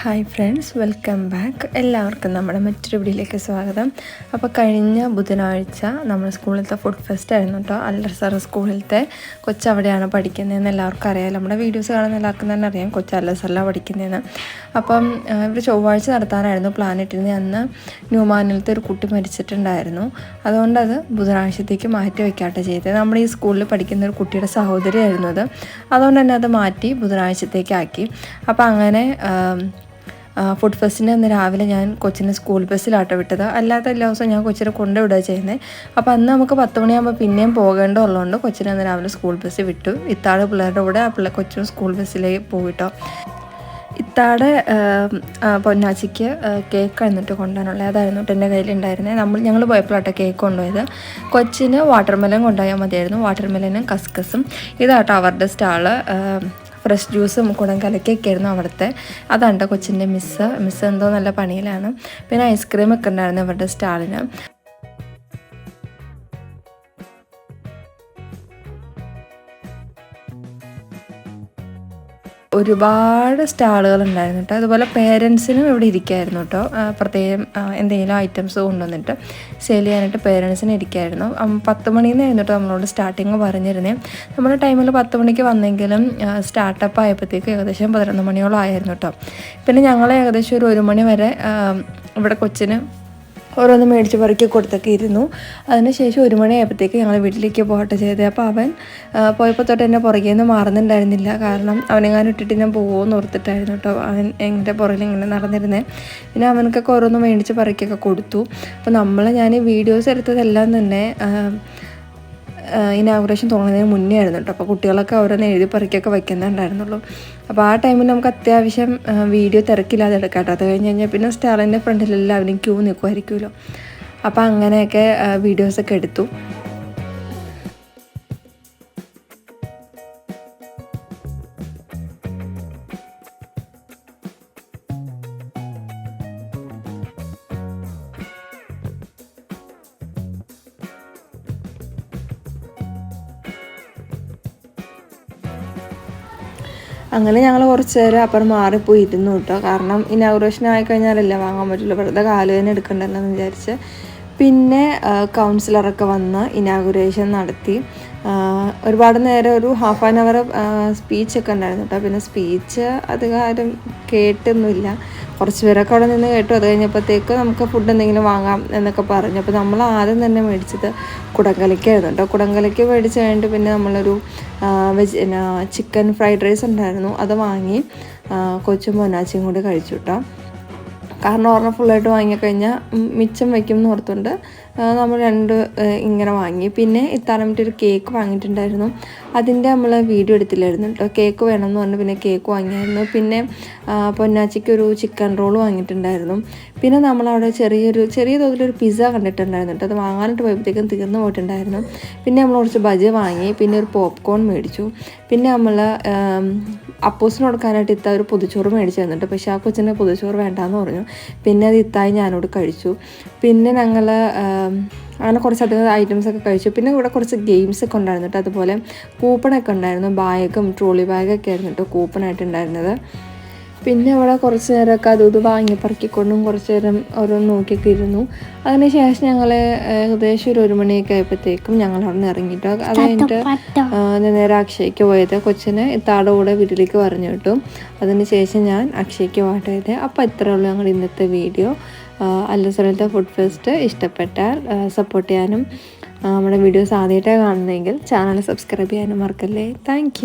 Hi friends welcome back എല്ലാവർക്കും നമ്മുടെ മറ്റൊരു വീഡിയോയിലേക്ക് സ്വാഗതം. അപ്പോൾ കഴിഞ്ഞ ബുധനാഴ്ച നമ്മുടെ സ്കൂളിലത്തെ ഫുഡ് ഫെസ്റ്റ് ആയിരുന്നു കേട്ടോ അല്ലർ സ്കൂളിലത്തെ കൊച്ചവിടെയാണ് പഠിക്കുന്നതെന്ന് എല്ലാവർക്കും അറിയാം. നമ്മുടെ വീഡിയോസ് കാണുന്ന എല്ലാവർക്കും തന്നെ അറിയാം. കൊച്ചു അല്ലസറിലാണ് പഠിക്കുന്നതെന്ന്. അപ്പം ഇവർ ചൊവ്വാഴ്ച നടത്താനായിരുന്നു പ്ലാൻ ഇട്ടിരുന്നത് അന്ന് ന്യൂമാനിലത്തെ ഒരു കുട്ടി മരിച്ചിട്ടുണ്ടായിരുന്നു. അതുകൊണ്ട് അത് ബുധനാഴ്ചത്തേക്ക് മാറ്റി വയ്ക്കാട്ടെ ചെയ്തത്. നമ്മൾ ഈ സ്കൂളിൽ പഠിക്കുന്ന ഒരു കുട്ടിയുടെ സഹോദരിയായിരുന്നു അത്. അതുകൊണ്ട് തന്നെ അത് മാറ്റി ബുധനാഴ്ചത്തേക്കാക്കി. അപ്പം അങ്ങനെ ഫുഡ് ഫെസ്റ്റിന് അന്ന് രാവിലെ ഞാൻ കൊച്ചിനെ സ്കൂൾ ബസ്സിലാട്ടോ വിട്ടത്. അല്ലാത്ത എല്ലാ ദിവസവും ഞാൻ കൊച്ചിനെ കൊണ്ടുവിടുക ചെയ്യുന്നത് അപ്പോൾ അന്ന് നമുക്ക് പത്ത് മണിയാകുമ്പോൾ പിന്നെയും പോകേണ്ടതുള്ളതുകൊണ്ട് കൊച്ചിനെ അന്ന് രാവിലെ സ്കൂൾ ബസ്സിൽ വിട്ടു. ഇത്താഴ് പിള്ളേരുടെ കൂടെ ആ പിള്ളേർ കൊച്ചിനും സ്കൂൾ ബസ്സിലേക്ക് പോയിട്ടോ ഇത്താടെ പൊന്നാച്ചിക്ക് കേക്ക് എന്നിട്ട് കൊണ്ടുവരാനുള്ളത് അതായിരുന്നു എന്റെ കയ്യിലുണ്ടായിരുന്നത് നമ്മൾ ഞങ്ങൾ പോയപ്പോഴാട്ടോ കേക്ക് കൊണ്ടുപോയത്. കൊച്ചിന് വാട്ടർമെലൻ കൊണ്ടുപോയാൽ മതിയായിരുന്നു. വാട്ടർമെലനും കസ്കസും. ഇതാട്ടോ അവരുടെ സ്റ്റാൾ ഫ്രഷ് ജ്യൂസും കുടം കലക്കിയൊക്കെ ആയിരുന്നു അവിടുത്തെ. അതാണ് കൊച്ചിന്റെ മിസ്സ്. മിസ്സ് എന്തോ നല്ല പണിയിലാണ്. പിന്നെ ഐസ്ക്രീം ഒക്കെ ഉണ്ടായിരുന്നു അവരുടെ സ്റ്റാളിന്. ഒരുപാട് സ്റ്റാളുകൾ ഉണ്ടായിരുന്നു കേട്ടോ. അതുപോലെ പേരൻസിനും ഇവിടെ ഇരിക്കായിരുന്നു കേട്ടോ. പ്രത്യേകം എന്തെങ്കിലും ഐറ്റംസ് കൊണ്ടുവന്നിട്ട് സെയിൽ ചെയ്യാനായിട്ട് പേരൻസിന് ഇരിക്കായിരുന്നു. പത്ത് മണിയിൽ നിന്നായിരുന്നു കേട്ടോ നമ്മളോട് സ്റ്റാർട്ടിങ് പറഞ്ഞിരുന്നേ. നമ്മുടെ ടൈമിൽ പത്ത് മണിക്ക് വന്നെങ്കിലും സ്റ്റാർട്ടപ്പ് ആയപ്പോഴത്തേക്ക് ഏകദേശം പതിനൊന്ന് മണിയോളം ആയിരുന്നു കേട്ടോ. പിന്നെ ഞങ്ങൾ ഏകദേശം ഒരു ഒരു മണി വരെ ഇവിടെ കൊച്ചിന് ഓരോന്ന് മേടിച്ച് പറിക്കി കൊടുത്തൊക്കെ ഇരുന്നു. അതിനുശേഷം ഒരു മണിയായപ്പോഴത്തേക്ക് ഞങ്ങൾ വീട്ടിലേക്ക് പോകട്ടെ ചെയ്തത് അപ്പോൾ അവൻ പോയപ്പോൾ തൊട്ട് എന്നെ പുറകെ നിന്ന് മാറുന്നുണ്ടായിരുന്നില്ല. കാരണം അവനെങ്ങാനും ഇട്ടിട്ട് ഞാൻ പോകുമെന്ന് ഓർത്തിട്ടായിരുന്നു കേട്ടോ അവൻ എന്റെ പുറകിൽ ഇങ്ങനെ നടന്നിരുന്നേ. പിന്നെ അവനക്കൊക്കെ ഓരോന്ന് മേടിച്ച് പറിക്കൊക്കെ കൊടുത്തു. അപ്പോൾ നമ്മൾ ഞാൻ വീഡിയോസ് എടുത്തതെല്ലാം തന്നെ ഇനാഗുറേഷൻ തുടങ്ങുന്നതിന് മുന്നേ ആയിരുന്നു കേട്ടോ. അപ്പോൾ കുട്ടികളൊക്കെ അവരൊന്ന് എഴുതി പറിക്കൊക്കെ വയ്ക്കുന്നുണ്ടായിരുന്നുള്ളൂ. അപ്പോൾ ആ ടൈമിൽ നമുക്ക് അത്യാവശ്യം വീഡിയോ തിരക്കില്ലാതെ എടുക്കാം കേട്ടോ. അത് കഴിഞ്ഞ് കഴിഞ്ഞാൽ പിന്നെ സ്റ്റാറിന്റെ ഫ്രണ്ടിലെല്ലാവരും ക്യൂ നിൽക്കുമായിരിക്കുമല്ലോ അപ്പോൾ അങ്ങനെയൊക്കെ വീഡിയോസൊക്കെ എടുത്തു. അങ്ങനെ ഞങ്ങൾ കുറച്ച് നേരം അപ്പുറം മാറിപ്പോയി ഇരുന്നു കേട്ടോ. കാരണം ആയി കഴിഞ്ഞാലല്ലേ വാങ്ങാൻ പറ്റുള്ളൂ. വെറുതെ കാൽ തന്നെ എടുക്കണ്ടല്ലോ എന്ന് വിചാരിച്ച്. പിന്നെ കൗൺസിലറൊക്കെ വന്ന് ഇനാഗുറേഷൻ നടത്തി. ഒരുപാട് നേരം ഒരു ഹാഫ് ആൻ അവർ സ്പീച്ചൊക്കെ ഉണ്ടായിരുന്നു കേട്ടോ. പിന്നെ സ്പീച്ച് അധികാരം കേട്ടൊന്നുമില്ല. കുറച്ച് പേരൊക്കെ അവിടെ നിന്ന് കേട്ടു. അത് കഴിഞ്ഞപ്പോഴത്തേക്ക് നമുക്ക് ഫുഡ് എന്തെങ്കിലും വാങ്ങാം എന്നൊക്കെ പറഞ്ഞു. അപ്പോൾ നമ്മൾ ആദ്യം തന്നെ മേടിച്ചത് കുടങ്കലയ്ക്കായിരുന്നു കേട്ടോ. കുടങ്കലയ്ക്ക് മേടിച്ച് കഴിഞ്ഞിട്ട് പിന്നെ നമ്മളൊരു വെജ് ചിക്കൻ ഫ്രൈഡ് റൈസ് ഉണ്ടായിരുന്നു. അത് വാങ്ങി കൊച്ചും മൊനാച്ചിയും കൂടി കഴിച്ചു കേട്ടോ. കാരണം ഒരെണ്ണം ഫുള്ളായിട്ട് വാങ്ങിക്കഴിഞ്ഞാൽ മിച്ചം വയ്ക്കും എന്ന് നമ്മൾ രണ്ട് ഇങ്ങനെ വാങ്ങി. പിന്നെ ഇത്താറ ഒരു കേക്ക് വാങ്ങിയിട്ടുണ്ടായിരുന്നു. അതിന്റെ നമ്മൾ വീഡിയോ എടുത്തില്ലായിരുന്നു കേട്ടോ കേക്ക് വേണമെന്ന് പറഞ്ഞു പിന്നെ കേക്ക് വാങ്ങിയായിരുന്നു. പിന്നെ പൊന്നാച്ചിക്ക് ഒരു ചിക്കൻ റോൾ വാങ്ങിയിട്ടുണ്ടായിരുന്നു. പിന്നെ നമ്മളവിടെ ചെറിയൊരു ചെറിയ തോതിലൊരു പിസ്സ കണ്ടിട്ടുണ്ടായിരുന്നു കേട്ടോ അത് വാങ്ങാനായിട്ട് പോയപ്പോഴത്തേക്കും തീർന്നു പോയിട്ടുണ്ടായിരുന്നു. പിന്നെ നമ്മൾ കുറച്ച് ബജ് വാങ്ങി. പിന്നെ ഒരു പോപ്കോൺ മേടിച്ചു. പിന്നെ നമ്മൾ അപ്പോസിന് കൊടുക്കാനായിട്ട് ഇത്ത ഒരു പൊതിച്ചോറ് മേടിച്ചു തന്നിട്ട് പക്ഷേ ആ കൊച്ചിന് പൊതിച്ചോറ് വേണ്ടാന്ന് പറഞ്ഞു. പിന്നെ അത് ഇത്തായി ഞാനോട് കഴിച്ചു. പിന്നെ ഞങ്ങൾ അങ്ങനെ കുറച്ചധികം ഐറ്റംസ് ഒക്കെ കഴിച്ചു. പിന്നെ ഇവിടെ കുറച്ച് ഗെയിംസ് ഒക്കെ ഉണ്ടായിരുന്നു അതുപോലെ കൂപ്പണൊക്കെ ഉണ്ടായിരുന്നു. ബാഗും ട്രോളി ബാഗൊക്കെ ആയിരുന്നു കേട്ടോ കൂപ്പണായിട്ട് ഉണ്ടായിരുന്നത്. പിന്നെ അവിടെ കുറച്ച് നേരമൊക്കെ അതും ഇത് വാങ്ങി പറക്കിക്കൊണ്ടും കുറച്ച് നേരം ഓരോന്ന് നോക്കിയൊക്കെ ഇരുന്നു. അതിനുശേഷം ഞങ്ങൾ ഏകദേശം ഒരു ഒരു മണിയൊക്കെ ആയപ്പോഴത്തേക്കും ഞങ്ങൾ അവിടെ നിന്ന് ഇറങ്ങിയിട്ട് അത് കഴിഞ്ഞിട്ട് നേരെ അക്ഷയ്ക്ക് പോയത്. കൊച്ചിനെ ഇത്താടെ കൂടെ വീട്ടിലേക്ക് പറഞ്ഞു കിട്ടു അതിനുശേഷം ഞാൻ അക്ഷയ്ക്ക് പാട്ടായത് അപ്പോൾ ഇത്രേ ഉള്ളൂ ഞങ്ങൾ ഇന്നത്തെ വീഡിയോ. അല്ലസലത്തെ ഫുഡ് ഫെസ്റ്റ് ഇഷ്ടപ്പെട്ടാൽ സപ്പോർട്ട് ചെയ്യാനും നമ്മുടെ വീഡിയോസ് ആദ്യമായിട്ടാണ് കാണുന്നതെങ്കിൽ ചാനൽ സബ്സ്ക്രൈബ് ചെയ്യാനും മറക്കല്ലേ. താങ്ക്